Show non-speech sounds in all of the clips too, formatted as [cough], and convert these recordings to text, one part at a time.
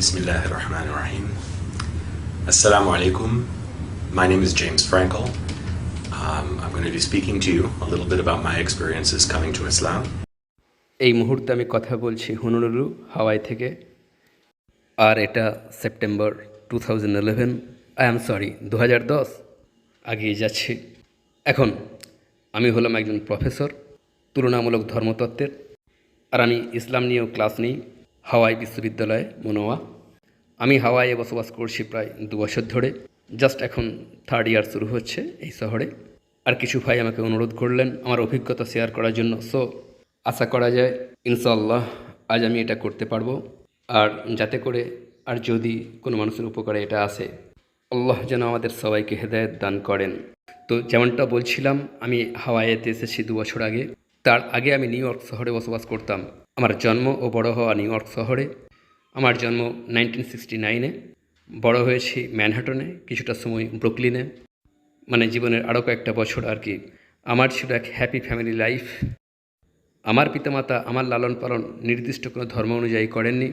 Bismillah ar-Rahman ar-Rahim. Assalamu alaikum. My name is James Frankel. Um, I'm going to be speaking to you a little bit about my experiences coming to Islam. এই মুহূর্তে আমি কথা বলছি হুনুরুলু হাওয়াই থেকে আর এটা September two thousand eleven I am sorry দু হাজার দশ আগিয়ে যাচ্ছি এখন আমি হলাম একজন প্রফেসর তুলনামূলক ধর্মতত্ত্বের আর আমি ইসলাম নিয়েও ক্লাস নিই হাওয়াই বিশ্ববিদ্যালয়ে মনোয়া। আমি হাওয়াইয়ে বসবাস করছি প্রায় দু বছর ধরে। জাস্ট এখন থার্ড ইয়ার শুরু হচ্ছে এই শহরে। আর কিছু ভাই আমাকে অনুরোধ করলেন আমার অভিজ্ঞতা শেয়ার করার জন্য। সো আশা করা যায় ইনশাল্লাহ আজ আমি এটা করতে পারব। আর যাতে করে আর যদি কোনো মানুষের উপকারে এটা আসে, আল্লাহ যেন আমাদের সবাইকে হেদায়ত দান করেন। তো যেমনটা বলছিলাম, আমি হাওয়াইয়েতে এসেছি দু বছর আগে। তার আগে আমি নিউ ইয়র্ক শহরে বসবাস করতাম। আমার জন্ম ও বড় হওয়া নিউ ইয়র্ক শহরে। আমার জন্ম নাইনটিন সিক্সটি নাইনে। বড় হয়েছি ম্যানহাটনে, কিছুটা সময় ব্রুকলিনে। মানে জীবনের আরও কয়েকটা বছর আর কি। আমার ছিল এক হ্যাপি ফ্যামিলি লাইফ। আমার পিতামাতা আমার লালন পালন নির্দিষ্ট কোনো ধর্ম অনুযায়ী করেননি।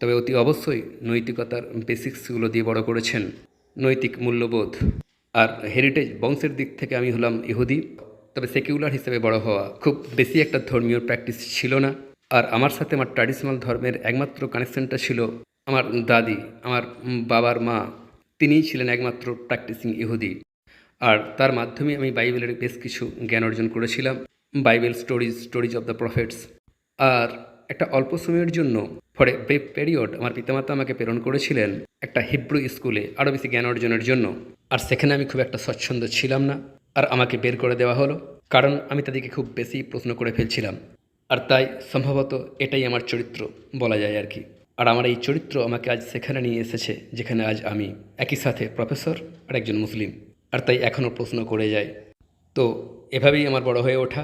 তবে অতি অবশ্যই নৈতিকতার বেসিক্সগুলো দিয়ে বড় করেছেন। নৈতিক মূল্যবোধ আর হেরিটেজ বংশের দিক থেকে আমি হলাম ইহুদি। তবে সেকিউলার হিসেবে বড় হওয়া খুব বেশি একটা ধর্মীয় প্র্যাকটিস ছিল না। আর আমার সাথে আমার ট্র্যাডিশনাল ধর্মের একমাত্র কানেকশনটা ছিল আমার দাদি, আমার বাবার মা। তিনিই ছিলেন একমাত্র প্র্যাকটিসিং ইহুদি। আর তার মাধ্যমে আমি বাইবেলের বেশ কিছু জ্ঞান অর্জন করেছিলাম, Bible stories stories of the prophets আর একটা অল্প সময়ের জন্য ফর এ পেরিয়ড আমার পিতামাতা আমাকে প্রেরণ করেছিলেন একটা হিব্রু স্কুলে আরও বেশি জ্ঞান অর্জনের জন্য। আর সেখানে আমি খুব একটা স্বচ্ছন্দ ছিলাম না, আর আমাকে বের করে দেওয়া হলো। কারণ আমি তাদেরকে খুব বেশি প্রশ্ন করে ফেলছিলাম। আর তাই সম্ভবত এটাই আমার চরিত্র বলা যায় আর কি। আর আমার এই চরিত্র আমাকে আজ সেখানে নিয়ে এসেছে, যেখানে আজ আমি একই সাথে প্রফেসর আর একজন মুসলিম। আর তাই এখনও প্রশ্ন করে যায়, তো এভাবেই আমার বড় হয়ে ওঠা?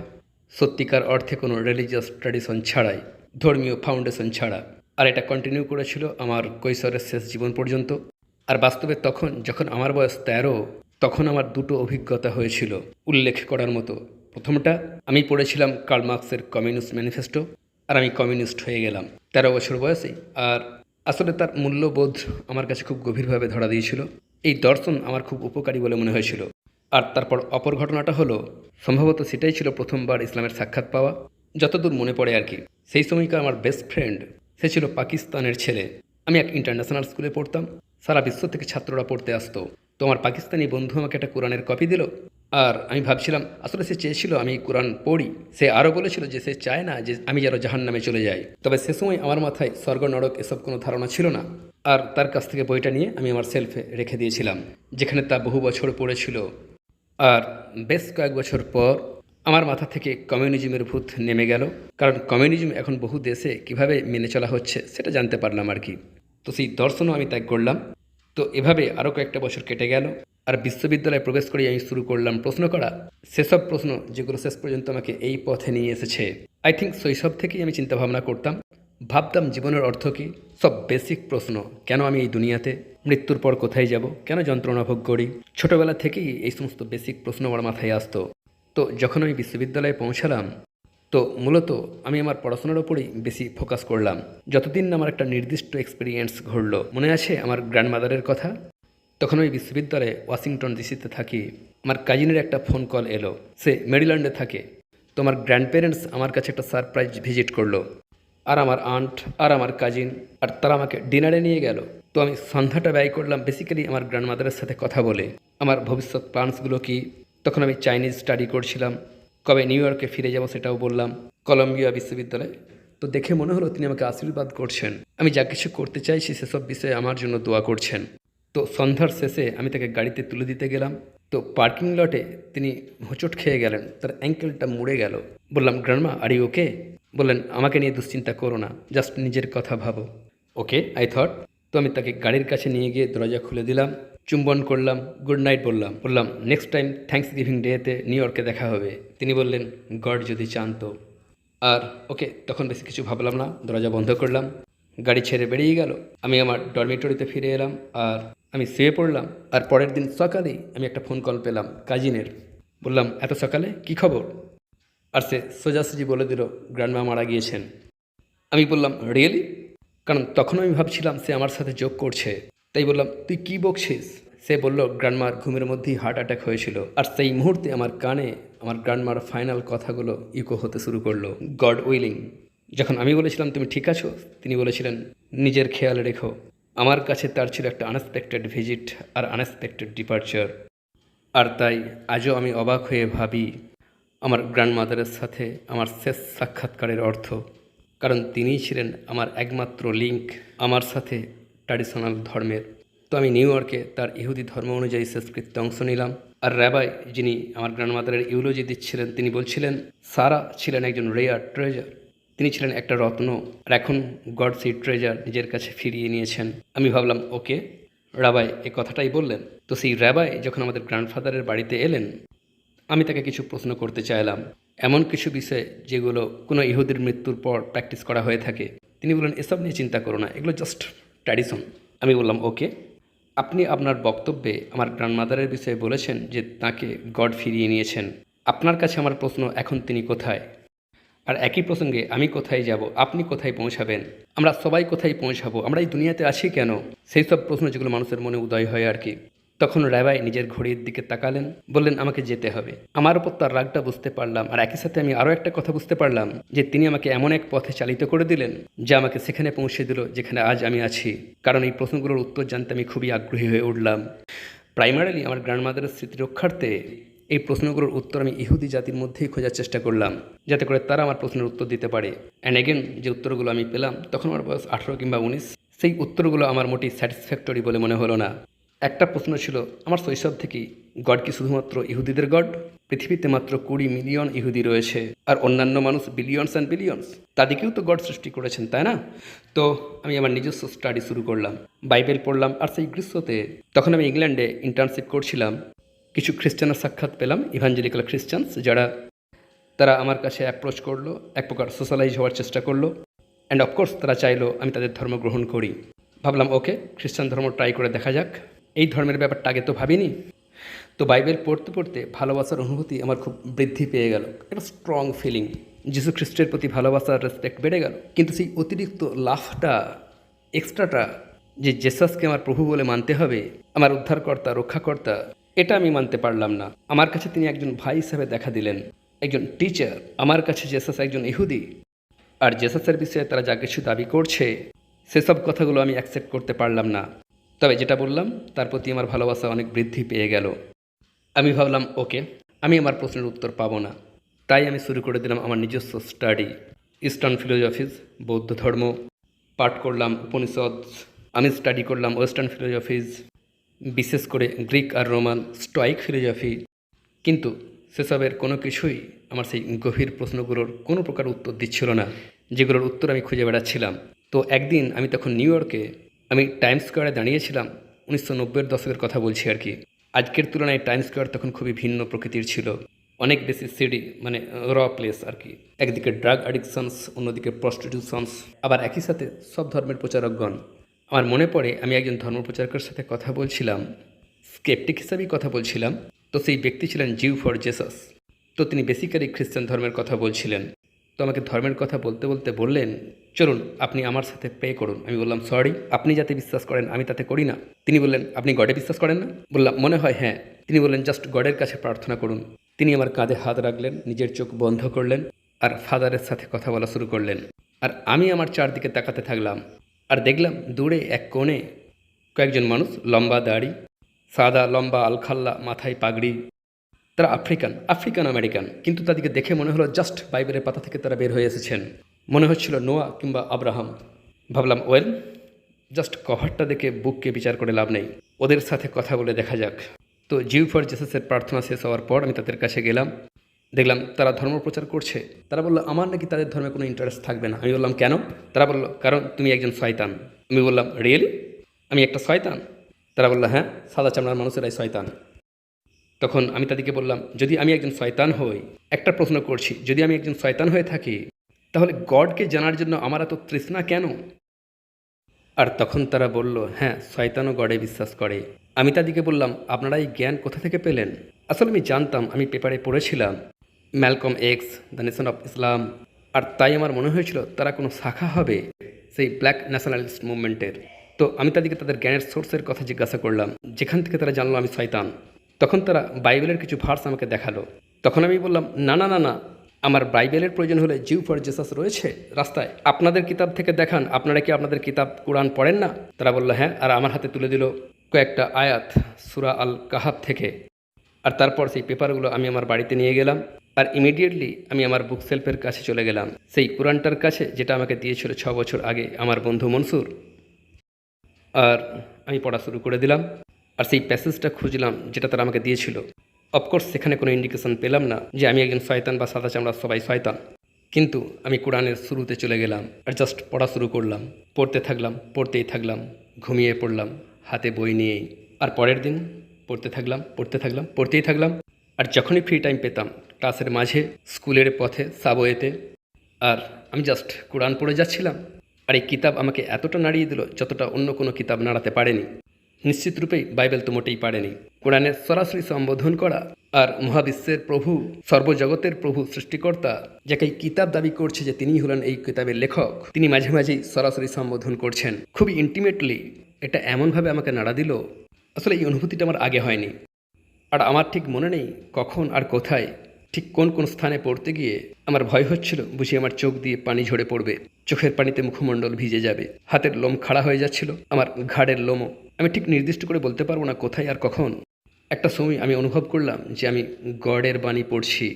সত্যিকার অর্থে কোনো রিলিজিয়াস ট্র্যাডিশন ছাড়াই, ধর্মীয় ফাউন্ডেশন ছাড়া। আর এটা কন্টিনিউ করেছিল আমার কৈশোরের শেষ জীবন পর্যন্ত। আর বাস্তবে তখন, যখন আমার বয়স তেরো, তখন আমার দুটো অভিজ্ঞতা হয়েছিল উল্লেখ করার মতো। প্রথমটা, আমি পড়েছিলাম কার্ল মার্কসের কমিউনিস্ট ম্যানিফেস্টো, আর আমি কমিউনিস্ট হয়ে গেলাম। তেরো বছর বয়সে, আর আসলে তার মূল্যবোধ আমার কাছে খুব গভীরভাবে ধরা দিয়েছিল। এই দর্শন আমার খুব উপকারী বলে মনে হয়েছিল। আর তারপর অপর ঘটনাটা হলো, সম্ভবত সেটাই ছিল প্রথমবার ইসলামের সাক্ষাৎ পাওয়া। যতদূর মনে পড়ে আর কি, সেই সময়কার আমার বেস্ট ফ্রেন্ড সে ছিল পাকিস্তানের ছেলে। আমি এক ইন্টারন্যাশনাল স্কুলে পড়তাম। সারা বিশ্ব থেকে ছাত্ররা পড়তে আসতো। তো আমার পাকিস্তানি বন্ধু আমাকে একটা কোরআনের কপি দিল। আর আমি ভাবছিলাম, আসলে সে চেয়েছিল আমি কোরআন পড়ি। সে আরও বলেছিল যে সে চায় না যে আমি যেন জাহান নামে চলে যাই। তবে সে সময় আমার মাথায় স্বর্গ, নরক এসব কোনো ধারণা ছিল না। আর তার কাছ থেকে বইটা নিয়ে আমি আমার সেলফে রেখে দিয়েছিলাম, যেখানে তা বহু বছর পড়েছিল। আর বেশ কয়েক বছর পর আমার মাথা থেকে কমিউনিজমের ভূত নেমে গেল। কারণ কমিউনিজম এখন বহু দেশে কীভাবে মেনে চলা হচ্ছে সেটা জানতে পারলাম আর কি। তো সেই দর্শনও আমি ত্যাগ করলাম। তো এভাবে আরও কয়েকটা বছর কেটে গেল। আর বিশ্ববিদ্যালয়ে প্রবেশ করেই আমি শুরু করলাম প্রশ্ন করা। সেসব প্রশ্ন যেগুলো শেষ পর্যন্ত আমাকে এই পথে নিয়ে এসেছে। আই থিঙ্ক শৈশব থেকেই আমি চিন্তাভাবনা করতাম। ভাবতাম জীবনের অর্থ কী? সব বেসিক প্রশ্ন। কেন আমি এই দুনিয়াতে? মৃত্যুর পর কোথায় যাব? কেন যন্ত্রণা ভোগ করি? ছোটোবেলা থেকেই এই সমস্ত বেসিক প্রশ্ন আমার মাথায় আসতো। তো যখন আমি বিশ্ববিদ্যালয়ে পৌঁছালাম, তো মূলত আমি আমার পড়াশোনার ওপরেই বেশি ফোকাস করলাম। যতদিন আমার একটা নির্দিষ্ট এক্সপিরিয়েন্স ঘটল মনে আছে আমার গ্র্যান্ডমাদারের কথা? তখন আমি বিশ্ববিদ্যালয়ে ওয়াশিংটন ডিসিতে থাকি। আমার কাজিনের একটা ফোন কল এলো। সে মেরিল্যান্ডে থাকে। তো আমার গ্র্যান্ড প্যারেন্টস আমার কাছে একটা সারপ্রাইজ ভিজিট করল। আর আমার আন্ট আর আমার কাজিন আর তারা আমাকে ডিনারে নিয়ে গেল। তো আমি সন্ধ্যাটা ব্যয় করলাম বেসিক্যালি আমার গ্র্যান্ডমাদারের সাথে কথা বলে। আমার ভবিষ্যৎ প্ল্যান্সগুলো কি? তখন আমি চাইনিজ স্টাডি করছিলাম। কবে নিউ ইয়র্কে ফিরে যাব সেটাও বললাম। কলম্বিয়া বিশ্ববিদ্যালয়ে। তো দেখে মনে হলো তিনি আমাকে আশীর্বাদ করছেন। আমি যা কিছু করতে চাইছি সেসব বিষয়ে আমার জন্য দোয়া করছেন। তো সন্ধ্যার শেষে আমি তাকে গাড়িতে তুলে দিতে গেলাম। তো পার্কিং লটে তিনি হোঁচট খেয়ে গেলেন, তার অ্যাঙ্কেলটা মুড়ে গেল। বললাম, গ্রান্ডমা আরি ওকে বললেন, আমাকে নিয়ে দুশ্চিন্তা করো না জাস্ট নিজের কথা ভাবো। ওকে আই থট তো আমি তাকে গাড়ির কাছে নিয়ে গিয়ে দরজা খুলে দিলাম, চুম্বন করলাম গুড নাইট বললাম। বললাম নেক্সট টাইম থ্যাঙ্কস গিভিং ডেতে নিউ ইয়র্কে দেখা হবে। তিনি বললেন গড যদি চান তো। আর ওকে তখন বেশি কিছু ভাবলাম না, দরজা বন্ধ করলাম, গাড়ি ছেড়ে বেরিয়ে গেল। আমি আমার ডরমিটরিতে ফিরে এলাম, আর আমি শুয়ে পড়লাম আর পরের দিন সকালেই আমি একটা ফোন কল পেলাম কাজিনের। বললাম, এত সকালে? কি খবর? আর সে সোজাসুজি বলে দিল, গ্র্যান্ডমা মারা গিয়েছেন। আমি বললাম, রিয়েলি? কারণ তখন আমি ভাবছিলাম সে আমার সাথে যোগ করছে। তাই বললাম, তুই কি বকছিস? সে বলল, গ্র্যান্ডমার ঘুমের মধ্যেই হার্ট অ্যাটাক হয়েছিল। আর সেই মুহূর্তে আমার কানে আমার গ্র্যান্ডমার ফাইনাল কথাগুলো ইকো হতে শুরু করল গড উইলিং যখন আমি বলেছিলাম, তুমি ঠিক আছো? তিনি বলেছিলেন, নিজের খেয়াল রেখো। আমার কাছে তার ছিল একটা আনএক্সপেক্টেড ভিজিট আর আনএক্সপেক্টেড ডিপার্চার আর তাই আজও আমি অবাক হয়ে ভাবি, আমার গ্র্যান্ডমাদারের সাথে আমার শেষ সাক্ষাৎকারের অর্থ। কারণ তিনিই ছিলেন আমার একমাত্র লিঙ্ক আমার সাথে ট্র্যাডিশনাল ধর্মের। তো আমি নিউ ইয়র্কে তার ইহুদি ধর্ম অনুযায়ী শেষকৃত্যে অংশ নিলাম। আর র্যাবাই যিনি আমার গ্র্যান্ডমাদারের ইউলজি দিচ্ছিলেন, তিনি বলছিলেন, সারা ছিলেন একজন রেয়ার ট্রেজার তিনি ছিলেন একটা রত্ন আর এখন গড সেই ট্রেজার নিজের কাছে ফিরিয়ে নিয়েছেন। আমি ভাবলাম, ওকে, রাবাই, এ কথাটাই বললেন। তো সেই র্যাবাই যখন আমাদের গ্র্যান্ডফাদারের বাড়িতে এলেন, আমি তাকে কিছু প্রশ্ন করতে চাইলাম। এমন কিছু বিষয় যেগুলো কোনো ইহুদির মৃত্যুর পর প্র্যাকটিস করা হয়ে থাকে। তিনি বললেন, এসব নিয়ে চিন্তা করো না, এগুলো জাস্ট ট্র্যাডিশন আমি বললাম, ওকে, আপনি আপনার বক্তব্যে আমার গ্র্যান্ডমাদারের বিষয়ে বলেছেন যে তাকে গড ফিরিয়ে নিয়েছেন। আপনার কাছে আমার প্রশ্ন, এখন তিনি কোথায়? আর একই প্রসঙ্গে আমি কোথায় যাব, আপনি কোথায় পৌঁছাবেন, আমরা সবাই কোথায় পৌঁছাবো, আমরা এই দুনিয়াতে আছি কেন? সেই সব প্রশ্ন যেগুলো মানুষের মনে উদয় হয় আর কি। তখন র্যাবাই নিজের ঘড়ির দিকে তাকালেন, বললেন, আমাকে যেতে হবে। আমার উপর তার রাগটা বুঝতে পারলাম, আর একই সাথে আমি আরও একটা কথা বুঝতে পারলাম, যে তিনি আমাকে এমন এক পথে চালিত করে দিলেন, যা আমাকে সেখানে পৌঁছে দিল, যেখানে আজ আমি আছি। কারণ এই প্রশ্নগুলোর উত্তর জানতে আমি খুবই আগ্রহী হয়ে উঠলাম। প্রাইমারিলি আমার গ্র্যান্ডমাদারের স্মৃতি রক্ষার্থে এই প্রশ্নগুলোর উত্তর আমি ইহুদি জাতির মধ্যেই খোঁজার চেষ্টা করলাম, যাতে করে তারা আমার প্রশ্নের উত্তর দিতে পারে। অ্যান্ড এগেন যে উত্তরগুলো আমি পেলাম, তখন আমার বয়স আঠারো কিংবা উনিশ, সেই উত্তরগুলো আমার মোটেই স্যাটিসফ্যাক্টরি বলে মনে হলো না। একটা প্রশ্ন ছিল, আমার শৈশব থেকেই গড কি শুধুমাত্র ইহুদিদের গড? পৃথিবীতে মাত্র কুড়ি মিলিয়ন ইহুদি রয়েছে, আর অন্যান্য মানুষ বিলিয়নস অ্যান্ড বিলিয়নস তাদেরকেও তো গড সৃষ্টি করেছেন, তাই না? তো আমি আমার নিজস্ব স্টাডি শুরু করলাম, বাইবেল পড়লাম, আর সেই গ্রীষ্মতে, তখন আমি ইংল্যান্ডে ইন্টার্নশিপ করছিলাম। কিছু খ্রিস্টানের সাক্ষাৎ পেলাম ইভাঞ্জেলিক্যাল খ্রিস্টানস যারা, তারা আমার কাছে অ্যাপ্রোচ করল, এক প্রকার সোশ্যালাইজ হওয়ার চেষ্টা করল অ্যান্ড অফকোর্স তারা চাইলো আমি তাদের ধর্ম গ্রহণ করি। ভাবলাম ওকে খ্রিস্টান ধর্ম ট্রাই করে দেখা যাক। এই ধর্মের ব্যাপারটা আগে তো ভাবিনি। তো বাইবেল পড়তে পড়তে ভালোবাসার অনুভূতি আমার খুব বৃদ্ধি পেয়ে গেল। একটা স্ট্রং ফিলিং যিশু খ্রিস্টের প্রতি ভালোবাসার রেসপেক্ট বেড়ে গেল। কিন্তু সেই অতিরিক্ত লাভটা এক্সট্রাটা যে জেসাসকে আমার প্রভু বলে মানতে হবে, আমার উদ্ধারকর্তা, রক্ষাকর্তা এটা আমি মানতে পারলাম না। আমার কাছে তিনি একজন ভাই হিসাবে দেখা দিলেন। একজন টিচার আমার কাছে জেসাস একজন ইহুদি। আর জেসাসের বিষয়ে তারা যা কিছু দাবি করছে, সেসব কথাগুলো আমি অ্যাকসেপ্ট করতে পারলাম না। তবে যেটা বললাম, তার প্রতি আমার ভালোবাসা অনেক বৃদ্ধি পেয়ে গেল। আমি ভাবলাম, ওকে, আমি আমার প্রশ্নের উত্তর পাবো না। তাই আমি শুরু করে দিলাম আমার নিজস্ব স্টাডি ইস্টার্ন ফিলোজফিজ বৌদ্ধ ধর্ম, পাঠ করলাম উপনিষদ, আমি স্টাডি করলাম ওয়েস্টার্ন ফিলোজফিজ বিশেষ করে গ্রিক আর রোমান স্টয়িক ফিলোজফি কিন্তু সেসবের কোনো কিছুই আমার সেই গভীর প্রশ্নগুলোর কোনো প্রকার উত্তর দিচ্ছিল না, যেগুলোর উত্তর আমি খুঁজে বেড়াচ্ছিলাম। তো একদিন আমি তখন নিউ ইয়র্কে আমি টাইম স্কোয়ারে দাঁড়িয়েছিলাম, উনিশশো নব্বইয়ের দশকের কথা বলছি আর কি। আজকের তুলনায় টাইম স্কোয়ার তখন খুবই ভিন্ন প্রকৃতির ছিল। অনেক বেশি সিডি মানে র প্লেস আর কি। একদিকে ড্রাগ অ্যাডিকশনস, অন্যদিকে প্রস্টিটিউশনস, আবার একই সাথে সব ধর্মের প্রচারকগণ। আমার মনে পড়ে, আমি একজন ধর্মপ্রচারকের সাথে কথা বলছিলাম, স্কেপটিক হিসাবেই কথা বলছিলাম, তো সেই ব্যক্তি ছিলেন জিউ ফর জেসাস। তো তিনি বেসিক্যালি খ্রিস্টান ধর্মের কথা বলছিলেন। তো আমাকে ধর্মের কথা বলতে বলতে বললেন, চলুন, আপনি আমার সাথে পে করুন। আমি বললাম সরি আপনি যাতে বিশ্বাস করেন, আমি তাতে করি না। তিনি বললেন, আপনি গডে বিশ্বাস করেন না? বললাম, মনে হয় হ্যাঁ। তিনি বললেন জাস্ট গডের কাছে প্রার্থনা করুন। তিনি আমার কাঁধে হাত রাখলেন, নিজের চোখ বন্ধ করলেন, আর ফাদারের সাথে কথা বলা শুরু করলেন। আর আমি আমার চারদিকে তাকাতে থাকলাম। আর দেখলাম দূরে এক কোণে কয়েকজন মানুষ, লম্বা দাড়ি, সাদা, লম্বা আলখাল্লা, মাথায় পাগড়ি। তারা আফ্রিকান আফ্রিকান আমেরিকান, কিন্তু তাদেরকে দেখে মনে হলো জাস্ট বাইবেলের পাতা থেকে তারা বের হয়ে এসেছেন। মনে হচ্ছিল নোয়া কিংবা আব্রাহাম। ভাবলাম, ওয়েল, জাস্ট কভারটা দেখে বুককে বিচার করে লাভ নেই। ওদের সাথে কথা বলে দেখা যাক। তো জিউ ফর জেসাসের প্রার্থনা শেষ হওয়ার পর আমি তাদের কাছে গেলাম। দেখলাম তারা ধর্ম প্রচার করছে। তারা বলল, আমার নাকি তাদের ধর্মে কোনো ইন্টারেস্ট থাকবে না। আমি বললাম, কেন? তারা বলল, কারণ তুমি একজন শয়তান। আমি বললাম রিয়েলি আমি একটা শয়তান? তারা বলল হ্যাঁ সাদা চামড়ার মানুষেরাই শয়তান। তখন আমি তাদেরকে বললাম, যদি আমি একজন শয়তান হই, একটা প্রশ্ন করছি, যদি আমি একজন শয়তান হয়ে থাকি, তাহলে গডকে জানার জন্য আমার এত তৃষ্ণা কেন? আর তখন তারা বলল হ্যাঁ শয়তানও গডে বিশ্বাস করে। আমি তাদেরকে বললাম, আপনারা এই জ্ঞান কোথা থেকে পেলেন? আসলে আমি জানতাম, আমি পেপারে পড়েছিলাম Malcolm X the Nation of Islam আর তাই আমার মনে হয়েছিল তারা কোনো শাখা হবে সেই ব্ল্যাক ন্যাশনালিস্ট মুভমেন্টের তো আমি তাদেরকে তাদের জ্ঞানের সোর্সের কথা জিজ্ঞাসা করলাম, যেখান থেকে তারা জানলো আমি শয়তান। তখন তারা বাইবেলের কিছু ভার্স আমাকে দেখাল। তখন আমি বললাম, না না না না, আমার বাইবেলের প্রয়োজন হলে জিউ ফর জেসাস রয়েছে। রাস্তায় আপনাদের কিতাব থেকে দেখান, আপনারা কি আপনাদের কিতাব কোরআন পড়েন না? তারা বলল হ্যাঁ আর আমার হাতে তুলে দিল কয়েকটা আয়াত সুরা আল কাহাব থেকে। আর তারপর সেই পেপারগুলো আমি আমার বাড়িতে নিয়ে গেলাম। আর ইমিডিয়েটলি আমি আমার বুক সেলফের কাছে চলে গেলাম। সেই কোরআনটার কাছে, যেটা আমাকে দিয়েছিল ছ বছর আগে আমার বন্ধু মনসুর। আর আমি পড়া শুরু করে দিলাম। আর সেই প্যাসেজটা খুঁজলাম, যেটা তারা আমাকে দিয়েছিল। অফকোর্স সেখানে কোনো ইন্ডিকেশন পেলাম না যে আমি একজন শয়তান বা সাদা চামড়া সবাই শয়তান। কিন্তু আমি কোরআনের শুরুতে চলে গেলাম আর জাস্ট পড়া শুরু করলাম। পড়তে থাকলাম, পড়তেই থাকলাম, ঘুমিয়ে পড়লাম, হাতে বই নিয়েই আর পরের দিন পড়তে থাকলাম পড়তে থাকলাম, পড়তেই থাকলাম। আর যখনই ফ্রি টাইম পেতাম ক্লাসের মাঝে, স্কুলের পথে, সাবওয়েতে। আর আমি জাস্ট কোরআন পড়ে যাচ্ছিলাম। আর এই কিতাব আমাকে এতটা নাড়িয়ে দিল যতটা অন্য কোনো কিতাব নাড়াতে পারেনি। নিশ্চিত রূপেই বাইবেল তো মোটেই পারেনি। কোরআনের সরাসরি সম্বোধন করা আর মহাবিশ্বের প্রভু, সর্বজগতের প্রভু সৃষ্টিকর্তা, যাকে এই কিতাব দাবি করছে যে তিনিই হলেন এই কিতাবের লেখক, তিনি মাঝে মাঝেই সরাসরি সম্বোধন করছেন। খুবই ইন্টিমেটলি এটা এমনভাবে আমাকে নাড়া দিল। আসলে এই অনুভূতিটা আমার আগে হয়নি। আর আমার ঠিক মনে নেই কখন আর কোথায় ঠিক কোন কোন স্থানে পড়তে গিয়ে আমার ভয় হচ্ছিল, বুঝি আমার চোখ দিয়ে পানি ঝরে পড়বে, চোখের পানিতে মুখমণ্ডল ভিজে যাবে, হাতের লোম খাড়া হয়ে যাচ্ছিল, আমার ঘাড়ের লোমও। আমি ঠিক নির্দিষ্ট করে বলতে পারব না কোথায় আর কখন। একটা সময় আমি অনুভব করলাম যে আমি গডের বাণী পড়ছি।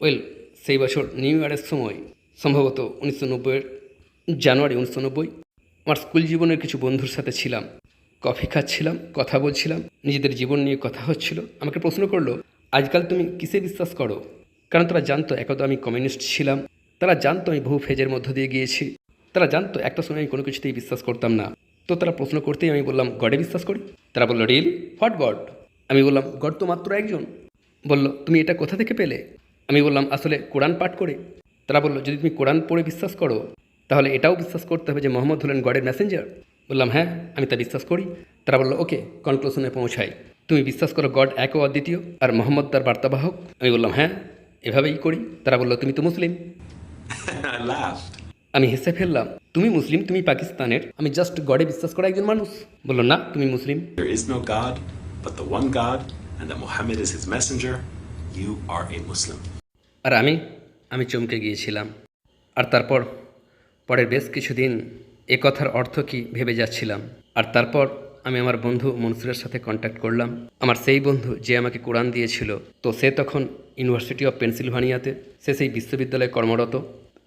ওয়েল, সেই বছর নিউ ইয়ারের সময়, সম্ভবত উনিশশো নব্বইয়ের জানুয়ারি উনিশশো নব্বই, আমার স্কুল জীবনের কিছু বন্ধুর সাথে ছিলাম। কফি খাচ্ছিলাম, কথা বলছিলাম, নিজেদের জীবন নিয়ে কথা হচ্ছিল। আমাকে প্রশ্ন করল আজকাল তুমি কিসে বিশ্বাস করো? কারণ তারা জানতো একদা আমি কমিউনিস্ট ছিলাম। তারা জানতো আমি বহু ফেজের মধ্য দিয়ে গিয়েছি। তারা জানতো একটা সময় আমি কোনো কিছুতেই বিশ্বাস করতাম না। তো তারা প্রশ্ন করতেই আমি বললাম, গডে বিশ্বাস করি? তারা বলল, রিয়েলি? What god? আমি বললাম, গড তো মাত্র একজন। বলল, তুমি এটা কোথা থেকে পেলে? আমি বললাম, আসলে কোরআন পাঠ করে। তারা বলল, যদি তুমি কোরআন পড়ে বিশ্বাস করো, তাহলে এটাও বিশ্বাস করতে হবে যে মোহাম্মদ হলেন গডের মেসেঞ্জার? বললাম হ্যাঁ আমি তা বিশ্বাস করি। তারা বলল, ওকে, কনক্লুশনে পৌঁছাই। তুমি বিশ্বাস করো গড এক ও অদ্বিতীয় আর মোহাম্মদ তার বার্তাবাহক? আমি বললাম হ্যাঁ এভাবেই করি। তারা বলল তুমি তো মুসলিম. [laughs] আমি হেসে ফেললাম তুমি মুসলিম তুমি পাকিস্তানের। আমি জাস্ট গডে বিশ্বাস করা একজন মানুষ। বলল না তুমি মুসলিম। There is no God but the one God, and that Muhammad is his messenger. You are a Muslim. আর আমি আমি চমকে গিয়েছিলাম। আর তারপর পরের বেশ কিছুদিন এ কথার অর্থ কি ভেবে যাচ্ছিলাম। আর তারপর আমি আমার বন্ধু মনসুরের সাথে কন্ট্যাক্ট করলাম। আমার সেই বন্ধু যে আমাকে কোরআন দিয়েছিল, তো সে তখন ইউনিভার্সিটি অফ পেনসিলভানিয়াতে সে সেই বিশ্ববিদ্যালয়ে কর্মরত।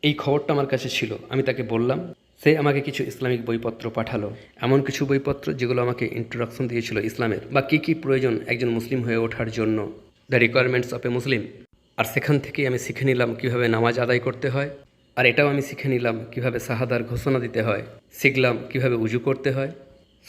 এই খবরটা আমার কাছে ছিল, আমি তাকে বললাম, সে আমাকে কিছু ইসলামিক বইপত্র পাঠালো। এমন কিছু বইপত্র যেগুলো আমাকে ইন্ট্রোডাকশন দিয়েছিল ইসলামের, বা কী কী প্রয়োজন একজন মুসলিম হয়ে ওঠার জন্য। The requirements of a Muslim আর সেখান থেকেই আমি শিখে নিলাম কীভাবে নামাজ আদায় করতে হয়, আর এটাও আমি শিখে নিলাম কীভাবে শাহাদার ঘোষণা দিতে হয়, শিখলাম কীভাবে উজু করতে হয়।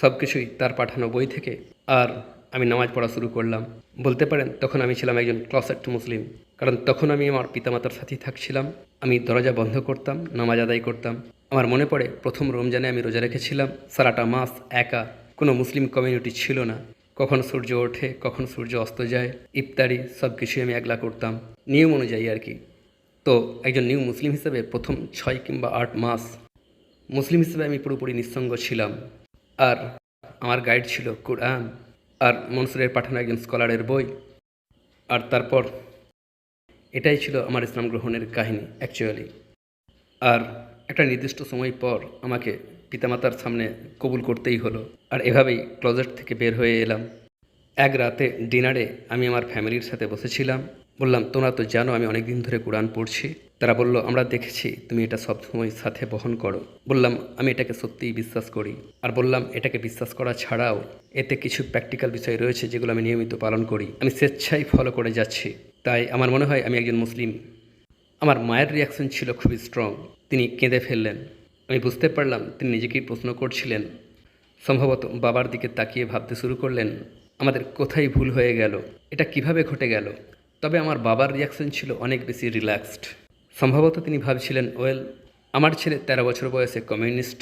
সব কিছুই তার পাঠানো বই থেকে। আর আমি নামাজ পড়া শুরু করলাম। বলতে পারেন, তখন আমি ছিলাম একজন ক্লসেট মুসলিম। কারণ তখন আমি আমার পিতামাতার সাথেই থাকছিলাম। আমি দরজা বন্ধ করতাম, নামাজ আদায় করতাম। আমার মনে পড়ে, প্রথম রমজানে আমি রোজা রেখেছিলাম। সারাটা মাস একা, কোনো মুসলিম কমিউনিটি ছিল না। কখন সূর্য ওঠে, কখন সূর্য অস্ত যায়, ইফতারি, সব কিছুই আমি একলা করতাম। নিয়ম অনুযায়ী আর কি। তো একজন নিউ মুসলিম হিসেবে প্রথম ছয় কিংবা আট মাস মুসলিম হিসেবে আমি পুরোপুরি নিঃসঙ্গ ছিলাম। আর আমার গাইড ছিল কোরআন আর মনসুরের পাঠানো একজন স্কলারের বই। আর তারপর এটাই ছিল আমার ইসলাম গ্রহণের কাহিনী অ্যাকচুয়ালি আর একটা নির্দিষ্ট সময় পর আমাকে পিতামাতার সামনে কবুল করতেই হলো। আর এভাবেই ক্লোজেট থেকে বের হয়ে এলাম। এক রাতে ডিনারে আমি আমার ফ্যামিলির সাথে বসেছিলাম। বললাম, তোমরা তো জানো আমি অনেক দিন ধরে কোরআন পড়ছি। তারা বলল, আমরা দেখেছি তুমি এটা সবসময় সাথে বহন করো। বললাম, আমি এটাকে সত্যিই বিশ্বাস করি। আর বললাম, এটাকে বিশ্বাস করা ছাড়াও এতে কিছু প্র্যাকটিক্যাল বিষয় রয়েছে যেগুলো আমি নিয়মিত পালন করি। আমি স্বেচ্ছাই ফলো করে যাচ্ছি। তাই আমার মনে হয় আমি একজন মুসলিম। আমার মায়ের রিয়াকশন ছিল খুবই স্ট্রং তিনি কেঁদে ফেললেন। আমি বুঝতে পারলাম তিনি নিজেকেই প্রশ্ন করছিলেন। সম্ভবত বাবার দিকে তাকিয়ে ভাবতে শুরু করলেন, আমাদের কোথায় ভুল হয়ে গেল? এটা কীভাবে ঘটে গেল? তবে আমার বাবার রিয়াকশন ছিল অনেক বেশি রিল্যাক্সড সম্ভবত তিনি ভাবছিলেন, ওয়েল, আমার ছেলে তেরো বছর বয়সে কমিউনিস্ট,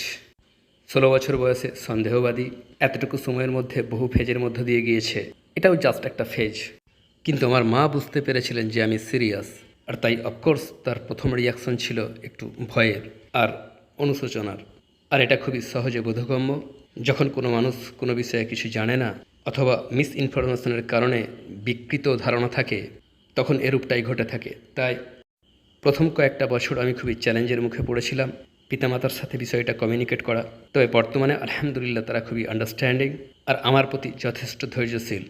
ষোলো বছর বয়সে সন্দেহবাদী, এতটুকু সময়ের মধ্যে বহু ফেজের মধ্য দিয়ে গিয়েছে। এটাও জাস্ট একটা ফেজ। কিন্তু আমার মা বুঝতে পেরেছিলেন যে আমি সিরিয়াস, আর তাই অফকোর্স তার প্রথম রিয়াকশন ছিল একটু ভয়ের আর অনুশোচনার। আর এটা খুবই সহজে বোধগম্য, যখন কোনো মানুষ কোনো বিষয়ে কিছু জানে না, অথবা মিস ইনফরমেশনের কারণে বিকৃত ধারণা থাকে, তখন এরূপটাই ঘটে থাকে। তাই প্রথম কয়েকটা বছর আমি খুবই চ্যালেঞ্জের মুখে পড়েছিলাম। পিতামাতার সাথে বিষয়টা কমিউনিকেট করা। তবে বর্তমানে আলহামদুলিল্লাহ তারা খুবই আন্ডারস্ট্যান্ডিং আর আমার প্রতি যথেষ্ট ধৈর্যশীল।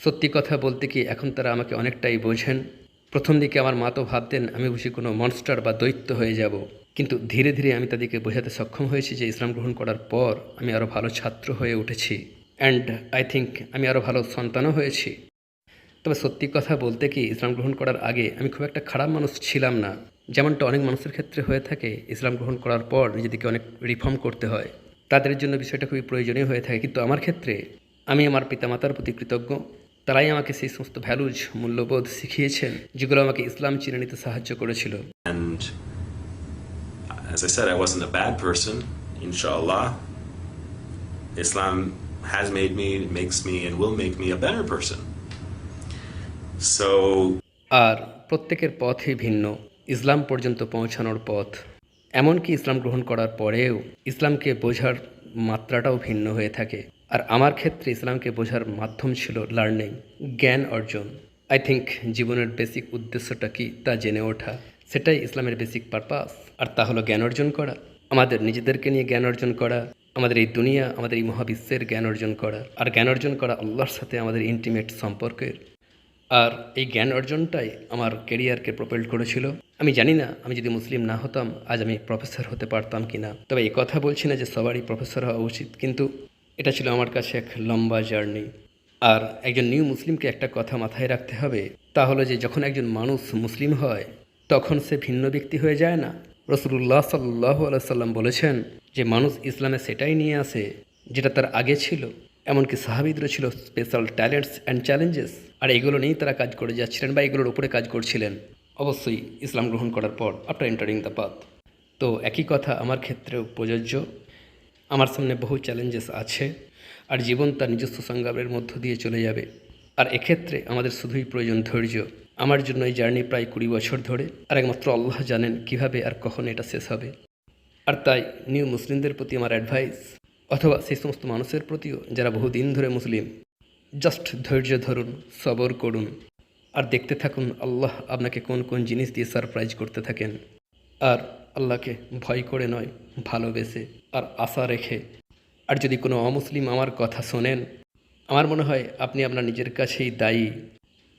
সত্যি কথা বলতে কি, এখন তারা আমাকে অনেকটাই বোঝেন। প্রথম দিকে আমার মা তো ভাবতেন আমি বুঝি কোনো মনস্টার বা দৈত্য হয়ে যাব। কিন্তু ধীরে ধীরে আমি তাদেরকে বোঝাতে সক্ষম হয়েছি যে ইসলাম গ্রহণ করার পর আমি আরও ভালো ছাত্র হয়ে উঠেছি। অ্যান্ড আই থিঙ্ক আমি আরও ভালো সন্তানও হয়েছি। তবে সত্যি কথা বলতে কি ইসলাম গ্রহণ করার আগে আমি খুব একটা খারাপ মানুষ ছিলাম না। যেমনটা অনেক মানুষের ক্ষেত্রে হয়ে থাকে ইসলাম গ্রহণ করার পর নিজেদেরকে অনেক রিফর্ম করতে হয়। তাদের জন্য বিষয়টা খুবই প্রয়োজনীয় হয়ে থাকে। কিন্তু আমার ক্ষেত্রে আমি আমার পিতামাতার প্রতি কৃতজ্ঞ। তারাই আমাকে সেই সমস্ত ভ্যালুজ মূল্যবোধ শিখিয়েছেন যেগুলো আমাকে ইসলাম চিনে নিতে সাহায্য করেছিল। As has made me, makes me, and will make me a better person. আর প্রত্যেকের পথই ভিন্ন। ইসলাম পর্যন্ত পৌঁছানোর পথ। এমনকি ইসলাম গ্রহণ করার পরেও ইসলামকে বোঝার মাত্রাটাও ভিন্ন হয়ে থাকে। আর আমার ক্ষেত্রে ইসলামকে বোঝার মাধ্যম ছিল লার্নিং, জ্ঞান অর্জন। আই থিঙ্ক জীবনের বেসিক উদ্দেশ্যটা কি তা জেনে ওঠা। সেটাই ইসলামের বেসিক পারপাস আর তা হলো জ্ঞান অর্জন করা। আমাদের নিজেদেরকে নিয়ে জ্ঞান অর্জন করা। আমাদের এই দুনিয়া, আমাদের এই মহাবিশ্বের জ্ঞান অর্জন করা। আর জ্ঞান অর্জন করা আল্লাহর সাথে আমাদের ইন্টিমেট সম্পর্কের। আর এই জ্ঞান অর্জনটাই আমার কেরিয়ারকে প্রোপেল্ড করেছিল। আমি জানি না, আমি যদি মুসলিম না হতাম, আজ আমি প্রফেসর হতে পারতাম কি না তবে এই কথা বলছি না যে সবারই প্রফেসর হওয়া উচিত, কিন্তু এটা ছিল আমার কাছে এক লম্বা জার্নি আর একজন নিউ মুসলিমকে একটা কথা মাথায় রাখতে হবে, তা হলো যে যখন একজন মানুষ মুসলিম হয়, তখন সে ভিন্ন ব্যক্তি হয়ে যায় না। রসুল্লাহ সাল্লাহ সাল্লাম বলেছেন যে, মানুষ ইসলামে সেটাই নিয়ে আসে, যেটা তার আগে ছিল। এমনকি সাহাবিদরা ছিল স্পেশাল ট্যালেন্টস অ্যান্ড চ্যালেঞ্জেস আর এগুলো নিয়েই তারা কাজ করে যাচ্ছিলেন বা এগুলোর উপরে কাজ করছিলেন। অবশ্যই ইসলাম গ্রহণ করার পর আফটার এন্টারিং দ্য পাথ তো একই কথা আমার ক্ষেত্রেও প্রযোজ্য। আমার সামনে বহু চ্যালেঞ্জেস আছে, আর জীবন তার নিজস্ব সংগ্রামের মধ্য দিয়ে চলে যাবে। আর এক্ষেত্রে আমাদের শুধুই প্রয়োজন ধৈর্য। আমার জন্য এই জার্নি প্রায় কুড়ি বছর ধরে, আর একমাত্র আল্লাহ জানেন কীভাবে আর কখন এটা শেষ হবে। আর তাই নিউ মুসলিমদের প্রতি আমার অ্যাডভাইস অথবা সেই সমস্ত মানুষের প্রতিও যারা বহুদিন ধরে মুসলিম জাস্ট ধৈর্য ধরুন, সবর করুন, আর দেখতে থাকুন আল্লাহ আপনাকে কোন কোন জিনিস দিয়ে সারপ্রাইজ করতে থাকেন। আর আল্লাহকে ভয় করে নয়, ভালোবেসে, আর আশা রেখে। আর যদি কোনো অমুসলিম আমার কথা শোনেন, আমার মনে হয় আপনি আপনার নিজের কাছেই দায়ী।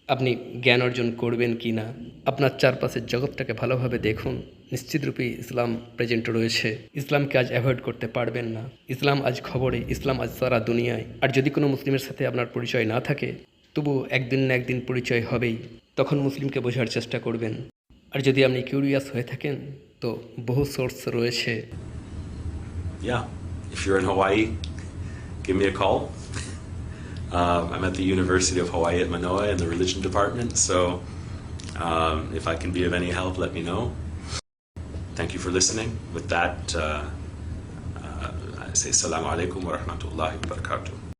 আপনি জ্ঞান অর্জন করবেন কি না আপনার চারপাশের জগৎটাকে ভালোভাবে দেখুন। নিশ্চিতরূপেই ইসলাম প্রেজেন্ট রয়েছে। ইসলামকে আজ অ্যাভয়েড করতে পারবেন না। ইসলাম আজ খবরে ইসলাম আজ সারা দুনিয়ায়। আর যদি কোনো মুসলিমের সাথে আপনার পরিচয় না থাকে তবু একদিন না একদিন পরিচয় হবেই। তখন মুসলিমকে বোঝার চেষ্টা করবেন। আর যদি আপনি কিউরিয়াস হয়ে থাকেন তো বহু সোর্স রয়েছে। Yeah, if you're in Hawaii, give me a call. Um, I'm at the University of Hawaii at Manoa in the religion department, so um, if I can be of any help, let me know. Thank you for listening. With that, uh, uh, I say Assalamu alaikum wa rahmatullahi wa barakatuh.